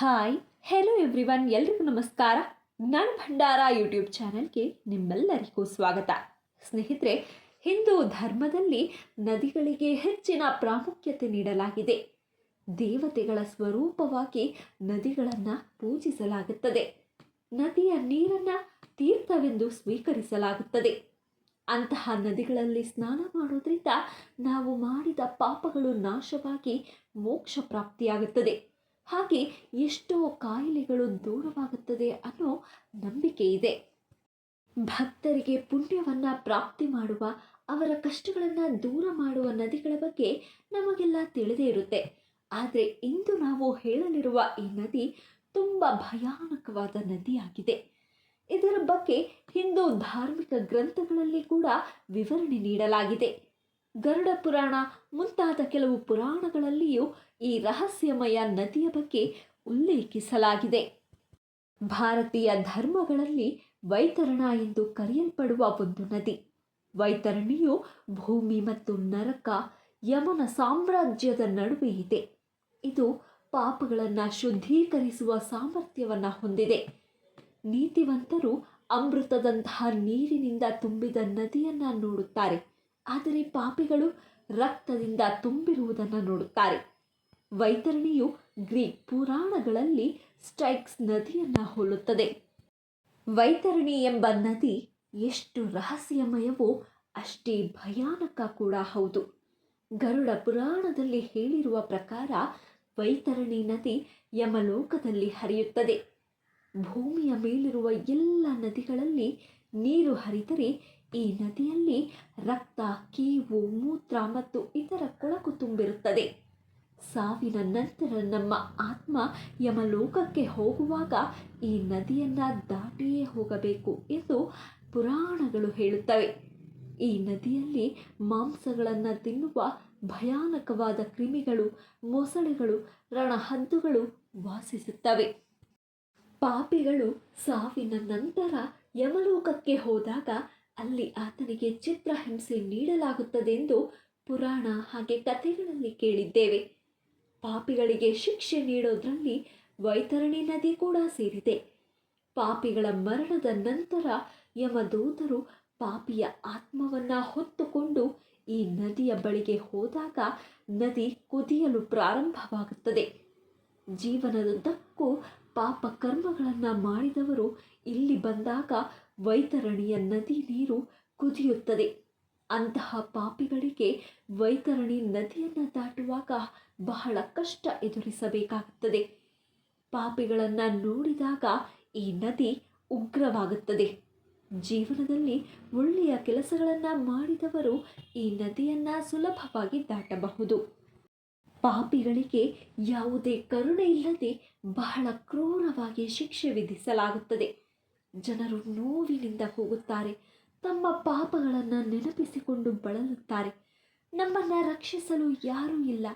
Hi hello everyone ಎಲ್ರಿಗೂ ನಮಸ್ಕಾರ. ಜ್ಞಾನ ಭಂಡಾರ ಯೂಟ್ಯೂಬ್ ಚಾನಲ್ಗೆ ನಿಮ್ಮೆಲ್ಲರಿಗೂ ಸ್ವಾಗತ. ಸ್ನೇಹಿತರೆ, ಹಿಂದೂ ಧರ್ಮದಲ್ಲಿ ನದಿಗಳಿಗೆ ಹೆಚ್ಚಿನ ಪ್ರಾಮುಖ್ಯತೆ ನೀಡಲಾಗಿದೆ. ದೇವತೆಗಳ ಸ್ವರೂಪವಾಗಿ ನದಿಗಳನ್ನು ಪೂಜಿಸಲಾಗುತ್ತದೆ. ನದಿಯ ನೀರನ್ನು ತೀರ್ಥವೆಂದು ಸ್ವೀಕರಿಸಲಾಗುತ್ತದೆ. ಅಂತಹ ನದಿಗಳಲ್ಲಿ ಸ್ನಾನ ಮಾಡೋದ್ರಿಂದ ನಾವು ಮಾಡಿದ ಪಾಪಗಳು ನಾಶವಾಗಿ ಮೋಕ್ಷ ಪ್ರಾಪ್ತಿಯಾಗುತ್ತದೆ. ಹಾಗೆ ಎಷ್ಟೋ ಕಾಯಿಲೆಗಳು ದೂರವಾಗುತ್ತದೆ ಅನ್ನೋ ನಂಬಿಕೆ ಇದೆ. ಭಕ್ತರಿಗೆ ಪುಣ್ಯವನ್ನು ಪ್ರಾಪ್ತಿ ಮಾಡುವ, ಅವರ ಕಷ್ಟಗಳನ್ನು ದೂರ ಮಾಡುವ ನದಿಗಳ ಬಗ್ಗೆ ನಮಗೆಲ್ಲ ತಿಳಿದೇ ಇರುತ್ತೆ. ಆದರೆ ಇಂದು ನಾವು ಹೇಳಲಿರುವ ಈ ನದಿ ತುಂಬ ಭಯಾನಕವಾದ ನದಿಯಾಗಿದೆ. ಇದರ ಬಗ್ಗೆ ಹಿಂದೂ ಧಾರ್ಮಿಕ ಗ್ರಂಥಗಳಲ್ಲಿ ಕೂಡ ವಿವರಣೆ ನೀಡಲಾಗಿದೆ. ಗರುಡ ಪುರಾಣ ಮುಂತಾದ ಕೆಲವು ಪುರಾಣಗಳಲ್ಲಿಯೂ ಈ ರಹಸ್ಯಮಯ ನದಿಯ ಬಗ್ಗೆ ಉಲ್ಲೇಖಿಸಲಾಗಿದೆ. ಭಾರತೀಯ ಧರ್ಮಗಳಲ್ಲಿ ವೈತರಣ ಎಂದು ಕರೆಯಲ್ಪಡುವ ಒಂದು ನದಿ. ವೈತರಣಿಯು ಭೂಮಿ ಮತ್ತು ನರಕ, ಯಮನ ಸಾಮ್ರಾಜ್ಯದ ನಡುವೆ ಇದೆ. ಇದು ಪಾಪಗಳನ್ನು ಶುದ್ಧೀಕರಿಸುವ ಸಾಮರ್ಥ್ಯವನ್ನು ಹೊಂದಿದೆ. ನೀತಿವಂತರು ಅಮೃತದಂತಹ ನೀರಿನಿಂದ ತುಂಬಿದ ನದಿಯನ್ನು ನೋಡುತ್ತಾರೆ. ಆದರೆ ಪಾಪಿಗಳು ರಕ್ತದಿಂದ ತುಂಬಿರುವುದನ್ನು ನೋಡುತ್ತಾರೆ. ವೈತರಣಿಯು ಗ್ರೀಕ್ ಪುರಾಣಗಳಲ್ಲಿ ಸ್ಟೈಕ್ಸ್ ನದಿಯನ್ನು ಹೋಲುತ್ತದೆ. ವೈತರಣಿ ಎಂಬ ನದಿ ಎಷ್ಟು ರಹಸ್ಯಮಯವೋ ಅಷ್ಟೇ ಭಯಾನಕ ಕೂಡ ಹೌದು. ಗರುಡ ಪುರಾಣದಲ್ಲಿ ಹೇಳಿರುವ ಪ್ರಕಾರ ವೈತರಣಿ ನದಿ ಯಮಲೋಕದಲ್ಲಿ ಹರಿಯುತ್ತದೆ. ಭೂಮಿಯ ಮೇಲಿರುವ ಎಲ್ಲ ನದಿಗಳಲ್ಲಿ ನೀರು ಹರಿದರೆ ಈ ನದಿಯಲ್ಲಿ ರಕ್ತ, ಕೀವು, ಮೂತ್ರ ಮತ್ತು ಇತರ ಕೊಳಕು ತುಂಬಿರುತ್ತದೆ. ಸಾವಿನ ನಂತರ ನಮ್ಮ ಆತ್ಮ ಯಮಲೋಕಕ್ಕೆ ಹೋಗುವಾಗ ಈ ನದಿಯನ್ನು ದಾಟಿಯೇ ಹೋಗಬೇಕು ಎಂದು ಪುರಾಣಗಳು ಹೇಳುತ್ತವೆ. ಈ ನದಿಯಲ್ಲಿ ಮಾಂಸಗಳನ್ನು ತಿನ್ನುವ ಭಯಾನಕವಾದ ಕ್ರಿಮಿಗಳು, ಮೊಸಳೆಗಳು ರಣಹದ್ದುಗಳು ವಾಸಿಸುತ್ತವೆ. ಪಾಪಿಗಳು ಸಾವಿನ ನಂತರ ಯಮಲೋಕಕ್ಕೆ ಹೋದಾಗ ಅಲ್ಲಿ ಆತನಿಗೆ ಚಿತ್ರಹಿಂಸೆ ನೀಡಲಾಗುತ್ತದೆಂದು ಪುರಾಣ ಹಾಗೆ ಕಥೆಗಳಲ್ಲಿ ಕೇಳಿದ್ದೇವೆ. ಪಾಪಿಗಳಿಗೆ ಶಿಕ್ಷೆ ನೀಡೋದ್ರಲ್ಲಿ ವೈತರಣಿ ನದಿ ಕೂಡ ಸೇರಿದೆ. ಪಾಪಿಗಳ ಮರಣದ ನಂತರ ಯಮದೂತರು ಪಾಪಿಯ ಆತ್ಮವನ್ನು ಹೊತ್ತುಕೊಂಡು ಈ ನದಿಯ ಬಳಿಗೆ ಹೋದಾಗ ನದಿ ಕುದಿಯಲು ಪ್ರಾರಂಭವಾಗುತ್ತದೆ. ಜೀವನದುದ್ದಕ್ಕೂ ಪಾಪ ಕರ್ಮಗಳನ್ನು ಮಾಡಿದವರು ಇಲ್ಲಿ ಬಂದಾಗ ವೈತರಣಿಯ ನದಿ ನೀರು ಕುದಿಯುತ್ತದೆ. ಅಂತಹ ಪಾಪಿಗಳಿಗೆ ವೈತರಣಿ ನದಿಯನ್ನು ದಾಟುವಾಗ ಬಹಳ ಕಷ್ಟ ಎದುರಿಸಬೇಕಾಗುತ್ತದೆ. ಪಾಪಿಗಳನ್ನು ನೋಡಿದಾಗ ಈ ನದಿ ಉಗ್ರವಾಗುತ್ತದೆ. ಜೀವನದಲ್ಲಿ ಒಳ್ಳೆಯ ಕೆಲಸಗಳನ್ನು ಮಾಡಿದವರು ಈ ನದಿಯನ್ನು ಸುಲಭವಾಗಿ ದಾಟಬಹುದು. ಪಾಪಿಗಳಿಗೆ ಯಾವುದೇ ಕರುಣೆ ಇಲ್ಲದೆ ಬಹಳ ಕ್ರೂರವಾಗಿ ಶಿಕ್ಷೆ ವಿಧಿಸಲಾಗುತ್ತದೆ. ಜನರು ನೋವಿನಿಂದ ಹೋಗುತ್ತಾರೆ, ತಮ್ಮ ಪಾಪಗಳನ್ನು ನೆನಪಿಸಿಕೊಂಡು ಬಳಲುತ್ತಾರೆ, ನಮ್ಮನ್ನು ರಕ್ಷಿಸಲು ಯಾರೂ ಇಲ್ಲ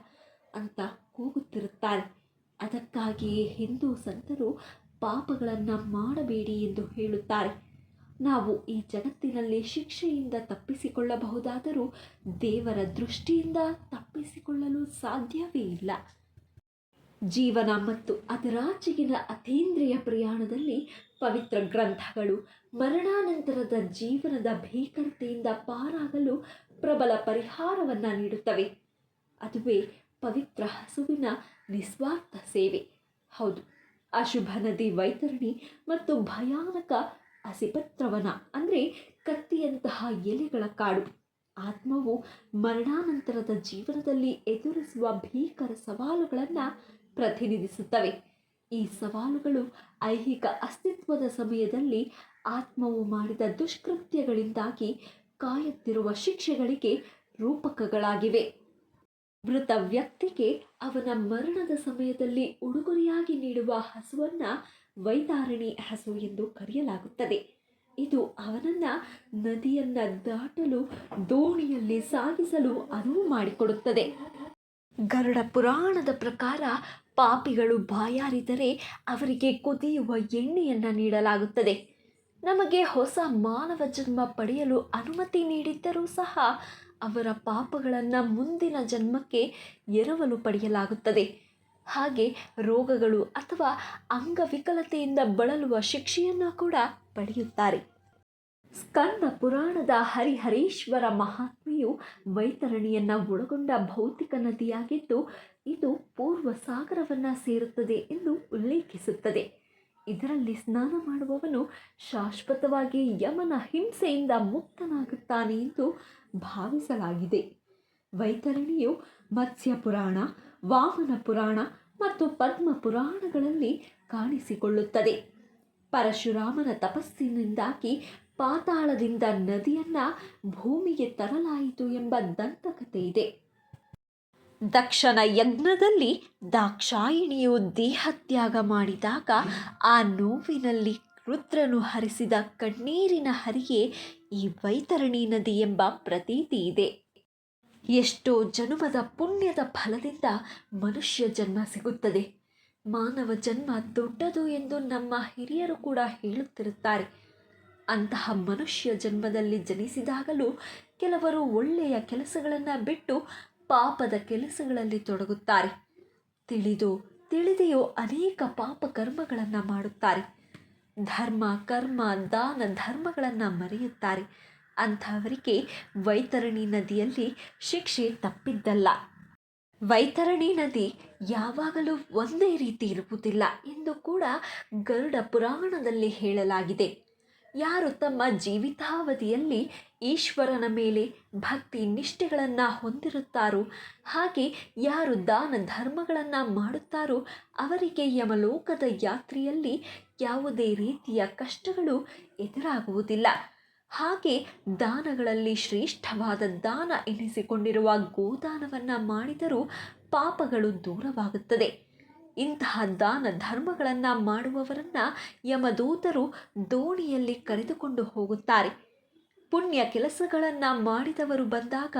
ಅಂತ ಕೂಗುತ್ತಿರುತ್ತಾರೆ. ಅದಕ್ಕಾಗಿಯೇ ಹಿಂದೂ ಸಂತರು ಪಾಪಗಳನ್ನು ಮಾಡಬೇಡಿ ಎಂದು ಹೇಳುತ್ತಾರೆ. ನಾವು ಈ ಜಗತ್ತಿನಲ್ಲಿ ಶಿಕ್ಷೆಯಿಂದ ತಪ್ಪಿಸಿಕೊಳ್ಳಬಹುದಾದರೂ ದೇವರ ದೃಷ್ಟಿಯಿಂದ ತಪ್ಪಿಸಿಕೊಳ್ಳಲು ಸಾಧ್ಯವೇ ಇಲ್ಲ. ಜೀವನ ಮತ್ತು ಅದರಾಚೆಗಿನ ಅತೀಂದ್ರಿಯ ಪ್ರಯಾಣದಲ್ಲಿ ಪವಿತ್ರ ಗ್ರಂಥಗಳು ಮರಣಾನಂತರದ ಜೀವನದ ಭೀಕರತೆಯಿಂದ ಪಾರಾಗಲು ಪ್ರಬಲ ಪರಿಹಾರವನ್ನು ನೀಡುತ್ತವೆ. ಅದುವೇ ಪವಿತ್ರ ಹಸುವಿನ ನಿಸ್ವಾರ್ಥ ಸೇವೆ. ಹೌದು, ಅಶುಭ ನದಿ ವೈತರಣಿ ಮತ್ತು ಭಯಾನಕ ಹಸಿಪತ್ರವನ, ಅಂದರೆ ಕತ್ತಿಯಂತಹ ಎಲೆಗಳ ಕಾಡು. ಆತ್ಮವು ಮರಣಾನಂತರದ ಜೀವನದಲ್ಲಿ ಎದುರಿಸುವ ಭೀಕರ ಸವಾಲುಗಳನ್ನು ಪ್ರತಿನಿಧಿಸುತ್ತವೆ. ಈ ಸವಾಲುಗಳು ಐಹಿಕ ಅಸ್ತಿತ್ವದ ಸಮಯದಲ್ಲಿ ಆತ್ಮವು ಮಾಡಿದ ದುಷ್ಕೃತ್ಯಗಳಿಂದಾಗಿ ಕಾಯುತ್ತಿರುವ ಶಿಕ್ಷೆಗಳಿಗೆ ರೂಪಕಗಳಾಗಿವೆ. ಮೃತ ವ್ಯಕ್ತಿಗೆ ಅವನ ಮರಣದ ಸಮಯದಲ್ಲಿ ಉಡುಗೊರೆಯಾಗಿ ನೀಡುವ ಹಸುವನ್ನು ವೈತಾರಣಿ ಹಸು ಎಂದು ಕರೆಯಲಾಗುತ್ತದೆ. ಇದು ಅವನನ್ನು ನದಿಯನ್ನು ದಾಟಲು, ದೋಣಿಯಲ್ಲಿ ಸಾಗಿಸಲು ಅನುವು ಮಾಡಿಕೊಡುತ್ತದೆ. ಗರುಡ ಪುರಾಣದ ಪ್ರಕಾರ ಪಾಪಿಗಳು ಬಾಯಾರಿದರೆ ಅವರಿಗೆ ಕುದಿಯುವ ಎಣ್ಣೆಯನ್ನು ನೀಡಲಾಗುತ್ತದೆ. ನಮಗೆ ಹೊಸ ಮಾನವ ಜನ್ಮ ಪಡೆಯಲು ಅನುಮತಿ ನೀಡಿದ್ದರೂ ಸಹ ಅವರ ಪಾಪಗಳನ್ನು ಮುಂದಿನ ಜನ್ಮಕ್ಕೆ ಎರವಲು ಪಡೆಯಲಾಗುತ್ತದೆ. ಹಾಗೆ ರೋಗಗಳು ಅಥವಾ ಅಂಗವಿಕಲತೆಯಿಂದ ಬಳಲುವ ಶಿಕ್ಷೆಯನ್ನು ಕೂಡ ಪಡೆಯುತ್ತಾರೆ. ಸ್ಕಂದ ಪುರಾಣದ ಹರಿಹರೇಶ್ವರ ಮಹಾತ್ಮೆಯು ವೈತರಣಿಯನ್ನು ಒಳಗೊಂಡ ಭೌತಿಕ ನದಿಯಾಗಿದ್ದು ಇದು ಪೂರ್ವ ಸಾಗರವನ್ನು ಸೇರುತ್ತದೆ ಎಂದು ಉಲ್ಲೇಖಿಸುತ್ತದೆ. ಇದರಲ್ಲಿ ಸ್ನಾನ ಮಾಡುವವನು ಶಾಶ್ವತವಾಗಿ ಯಮನ ಹಿಂಸೆಯಿಂದ ಮುಕ್ತನಾಗುತ್ತಾನೆ ಎಂದು ಭಾವಿಸಲಾಗಿದೆ. ವೈತರಣಿಯು ಮತ್ಸ್ಯ ಪುರಾಣ ವಾಮನ ಪುರಾಣ ಮತ್ತು ಪದ್ಮ ಪುರಾಣಗಳಲ್ಲಿ ಕಾಣಿಸಿಕೊಳ್ಳುತ್ತದೆ. ಪರಶುರಾಮನ ತಪಸ್ಸಿನಿಂದಾಗಿ ಪಾತಾಳದಿಂದ ನದಿಯನ್ನು ಭೂಮಿಗೆ ತರಲಾಯಿತು ಎಂಬ ದಂತಕತೆ ಇದೆ ದಕ್ಷನ ಯಜ್ಞದಲ್ಲಿ ದಾಕ್ಷಾಯಿಣಿಯು ದೇಹತ್ಯಾಗ ಮಾಡಿದಾಗ ಆ ನೋವಿನಲ್ಲಿ ರುದ್ರನು ಹರಿಸಿದ ಕಣ್ಣೀರಿನ ಹರಿಯೇ ಈ ವೈತರಣಿ ನದಿ ಎಂಬ ಪ್ರತೀತಿ ಇದೆ. ಎಷ್ಟೋ ಜನ್ಮದ ಪುಣ್ಯದ ಫಲದಿಂದ ಮನುಷ್ಯ ಜನ್ಮ ಸಿಗುತ್ತದೆ. ಮಾನವ ಜನ್ಮ ದೊಡ್ಡದು ಎಂದು ನಮ್ಮ ಹಿರಿಯರು ಕೂಡ ಹೇಳುತ್ತಿರುತ್ತಾರೆ. ಅಂತಹ ಮನುಷ್ಯ ಜನ್ಮದಲ್ಲಿ ಜನಿಸಿದಾಗಲೂ ಕೆಲವರು ಒಳ್ಳೆಯ ಕೆಲಸಗಳನ್ನು ಬಿಟ್ಟು ಪಾಪದ ಕೆಲಸಗಳಲ್ಲಿ ತೊಡಗುತ್ತಾರೆ. ತಿಳಿದು ತಿಳಿದೆಯೋ ಅನೇಕ ಪಾಪ ಕರ್ಮಗಳನ್ನು ಮಾಡುತ್ತಾರೆ. ಧರ್ಮ, ಕರ್ಮ, ದಾನ ಧರ್ಮಗಳನ್ನು ಮರೆಯುತ್ತಾರೆ. ಅಂಥವರಿಗೆ ವೈತರಣಿ ನದಿಯಲ್ಲಿ ಶಿಕ್ಷೆ ತಪ್ಪಿದ್ದಲ್ಲ. ವೈತರಣಿ ನದಿ ಯಾವಾಗಲೂ ಒಂದೇ ರೀತಿ ಇರುವುದಿಲ್ಲ ಎಂದು ಕೂಡ ಗರುಡ ಪುರಾಣದಲ್ಲಿ ಹೇಳಲಾಗಿದೆ. ಯಾರು ತಮ್ಮ ಜೀವಿತಾವಧಿಯಲ್ಲಿ ಈಶ್ವರನ ಮೇಲೆ ಭಕ್ತಿ ನಿಷ್ಠೆಗಳನ್ನು ಹೊಂದಿರುತ್ತಾರೋ, ಹಾಗೆ ಯಾರು ದಾನ ಧರ್ಮಗಳನ್ನು ಮಾಡುತ್ತಾರೋ, ಅವರಿಗೆ ಯಮಲೋಕದ ಯಾತ್ರೆಯಲ್ಲಿ ಯಾವುದೇ ರೀತಿಯ ಕಷ್ಟಗಳು ಎದುರಾಗುವುದಿಲ್ಲ. ಹಾಗೆ ದಾನಗಳಲ್ಲಿ ಶ್ರೇಷ್ಠವಾದ ದಾನ ಎನಿಸಿಕೊಂಡಿರುವ ಗೋದಾನವನ್ನು ಮಾಡಿದರೂ ಪಾಪಗಳು ದೂರವಾಗುತ್ತದೆ. ಇಂತಹ ದಾನ ಧರ್ಮಗಳನ್ನು ಮಾಡುವವರನ್ನು ಯಮದೂತರು ದೋಣಿಯಲ್ಲಿ ಕರೆದುಕೊಂಡು ಹೋಗುತ್ತಾರೆ. ಪುಣ್ಯ ಕೆಲಸಗಳನ್ನು ಮಾಡಿದವರು ಬಂದಾಗ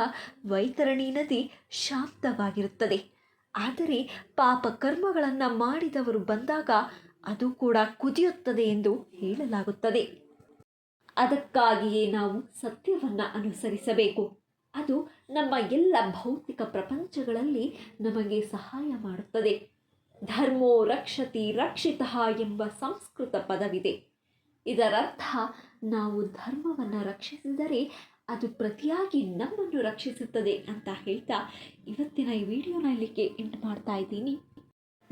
ವೈತರಣಿ ನದಿ ಶಾಂತವಾಗಿರುತ್ತದೆ. ಆದರೆ ಪಾಪ ಕರ್ಮಗಳನ್ನು ಮಾಡಿದವರು ಬಂದಾಗ ಅದು ಕೂಡ ಕುದಿಯುತ್ತದೆ ಎಂದು ಹೇಳಲಾಗುತ್ತದೆ. ಅದಕ್ಕಾಗಿಯೇ ನಾವು ಸತ್ಯವನ್ನು ಅನುಸರಿಸಬೇಕು. ಅದು ನಮ್ಮ ಎಲ್ಲ ಭೌತಿಕ ಪ್ರಪಂಚಗಳಲ್ಲಿ ನಮಗೆ ಸಹಾಯ ಮಾಡುತ್ತದೆ. ಧರ್ಮೋ ರಕ್ಷತಿ ರಕ್ಷಿತ ಎಂಬ ಸಂಸ್ಕೃತ ಪದವಿದೆ. ಇದರರ್ಥ, ನಾವು ಧರ್ಮವನ್ನು ರಕ್ಷಿಸಿದರೆ ಅದು ಪ್ರತಿಯಾಗಿ ನಮ್ಮನ್ನು ರಕ್ಷಿಸುತ್ತದೆ ಅಂತ ಹೇಳ್ತಾ ಇವತ್ತಿನ ಈ ವಿಡಿಯೋನ ಇಲ್ಲಿಗೆ ಮಾಡ್ತಾ ಇದ್ದೀನಿ.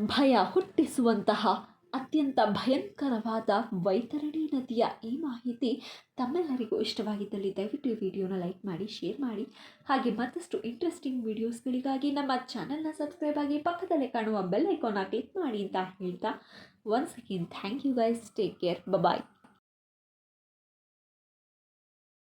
ಭಯ ಹುಟ್ಟಿಸುವಂತಹ ಅತ್ಯಂತ ಭಯಂಕರವಾದ ವೈತರಣಿ ನದಿಯ ಈ ಮಾಹಿತಿ ತಮ್ಮೆಲ್ಲರಿಗೂ ಇಷ್ಟವಾಗಿದ್ದಲ್ಲಿ ದಯವಿಟ್ಟು ಈ ವಿಡಿಯೋನ ಲೈಕ್ ಮಾಡಿ, ಶೇರ್ ಮಾಡಿ. ಹಾಗೆ ಮತ್ತಷ್ಟು ಇಂಟ್ರೆಸ್ಟಿಂಗ್ ವಿಡಿಯೋಸ್ಗಳಿಗಾಗಿ ನಮ್ಮ ಚಾನಲ್ನ ಸಬ್ಸ್ಕ್ರೈಬ್ ಆಗಿ ಪಕ್ಕದಲ್ಲೇ ಕಾಣುವ ಬೆಲ್ ಐಕಾನ್ನ ಕ್ಲಿಕ್ ಮಾಡಿ ಅಂತ ಹೇಳ್ತಾ once again thank you guys take care bye